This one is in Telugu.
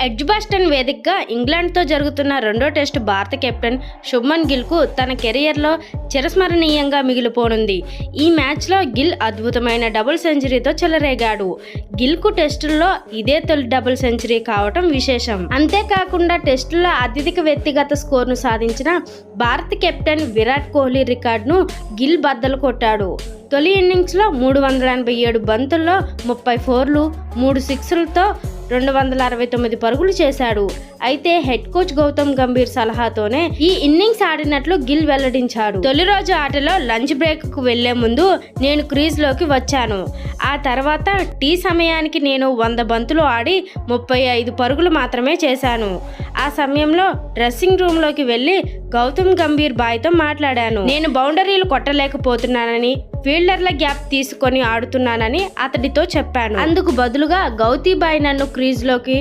ఎడ్జ్బాస్టన్ వేదికగా ఇంగ్లాండ్తో జరుగుతున్న రెండో టెస్టు భారత కెప్టెన్ శుభ్మన్ గిల్కు తన కెరియర్లో చిరస్మరణీయంగా మిగిలిపోనుంది. ఈ మ్యాచ్లో గిల్ అద్భుతమైన డబుల్ సెంచరీతో చెలరేగాడు. గిల్కు టెస్టుల్లో ఇదే తొలి డబుల్ సెంచరీ కావటం విశేషం. అంతేకాకుండా టెస్టుల్లో అత్యధిక వ్యక్తిగత స్కోర్ను సాధించిన భారత కెప్టెన్ విరాట్ కోహ్లీ రికార్డును గిల్ బద్దలు కొట్టాడు. తొలి ఇన్నింగ్స్లో మూడు వందల ఎనభై ఏడు బంతుల్లో ముప్పై ఫోర్లు మూడు సిక్స్లతో రెండు వందల అరవై తొమ్మిది పరుగులు చేశాడు. అయితే హెడ్ కోచ్ గౌతమ్ గంభీర్ సలహాతోనే ఈ ఇన్నింగ్స్ ఆడినట్లు గిల్ వెల్లడించాడు. తొలి రోజు ఆటలో లంచ్ బ్రేక్కు వెళ్ళే ముందు నేను క్రీజ్లోకి వచ్చాను. ఆ తర్వాత టీ సమయానికి నేను వంద బంతులు ఆడి ముప్పై ఐదు పరుగులు మాత్రమే చేశాను. ఆ సమయంలో డ్రెస్సింగ్ రూమ్లోకి వెళ్ళి గౌతమ్ గంభీర్ బాయ్తో మాట్లాడాను. నేను బౌండరీలు కొట్టలేకపోతున్నానని ఫీల్డర్ల గ్యాప్ తీసుకొని ఆడుతున్నానని అతడితో చెప్పాను. అందుకు బదులుగా గౌతీ బాయ్ నన్ను క్రీజ్లోకి